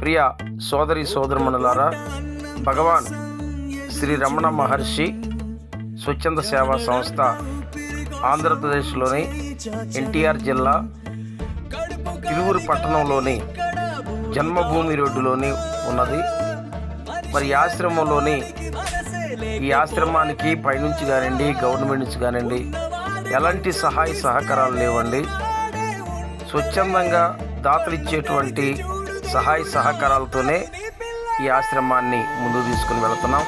ప్రియ సోదరి సోదరుమణులారా భగవాన్ శ్రీ రమణ మహర్షి స్వచ్ఛంద సేవా సంస్థ ఆంధ్రప్రదేశ్లోని ఎన్టీఆర్ జిల్లా తిరువురు పట్టణంలోని జన్మభూమి రోడ్డులోని ఉన్నది. మరి ఆశ్రమంలోని ఈ ఆశ్రమానికి పైనుంచి కానివ్వండి గవర్నమెంట్ నుంచి కానివ్వండి ఎలాంటి సహాయ సహకారాలు లేవండి. స్వచ్ఛందంగా దాతలు ఇచ్చేటువంటి సహాయ సహకారాలతోనే ఈ ఆశ్రమాన్ని ముందుకు తీసుకుని వెళుతున్నాం.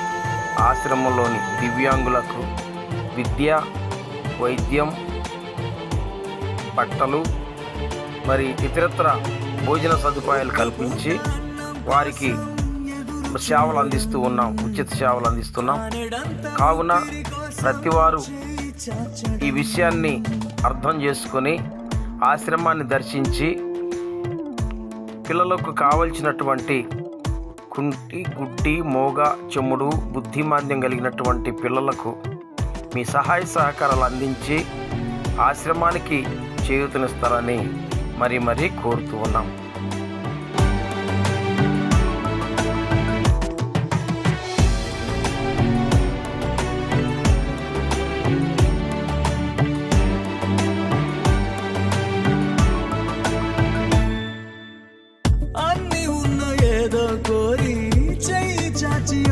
ఆశ్రమంలోని దివ్యాంగులకు విద్య వైద్యం బట్టలు మరి ఇతరత్ర భోజన సదుపాయాలు కల్పించి వారికి సేవలు అందిస్తూ ఉన్నాం. ఉచిత సేవలు అందిస్తున్నాం. కావున ప్రతివారు ఈ విషయాన్ని అర్థం చేసుకొని ఆశ్రమాన్ని దర్శించి పిల్లలకు కావలసినటువంటి కుంటి గుడ్డి మోగ చెమ్ముడు బుద్ధిమాంద్యం కలిగినటువంటి పిల్లలకు మీ సహాయ సహకారాలు అందించి ఆశ్రమానికి చేయూతనిస్తారని మరీ మరీ కోరుతూ ఉన్నాం.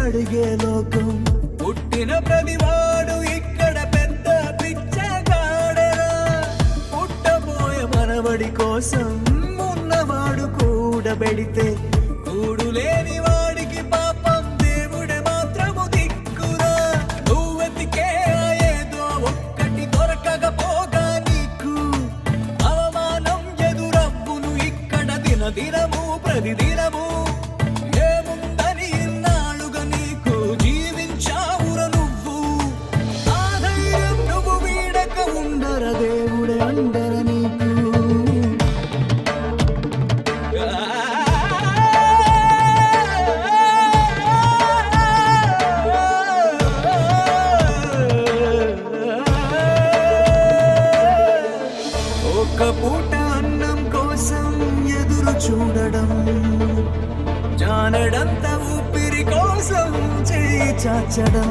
అడిగే లోకం. పుట్టిన ప్రతివాడు ఇక్కడ పెద్ద పిచ్చగాడరా పుట్టబోయే మనవడి కోసం ఉన్నవాడు కూడబెడితే కూడు లేని వాడికి పాపం దేవుడే మాత్రము దిక్కురా. నువ్వెతికే ఏదో ఒక్కటి దొరకకపోగా నీకు. అవమానం ఎదురవ్వును ఇక్కడ దిన దినము ప్రతిదినము. అన్నం కోసం ఎదురు చూడడం. జానడంత ఊపిరి కోసం చేయి చాచడం.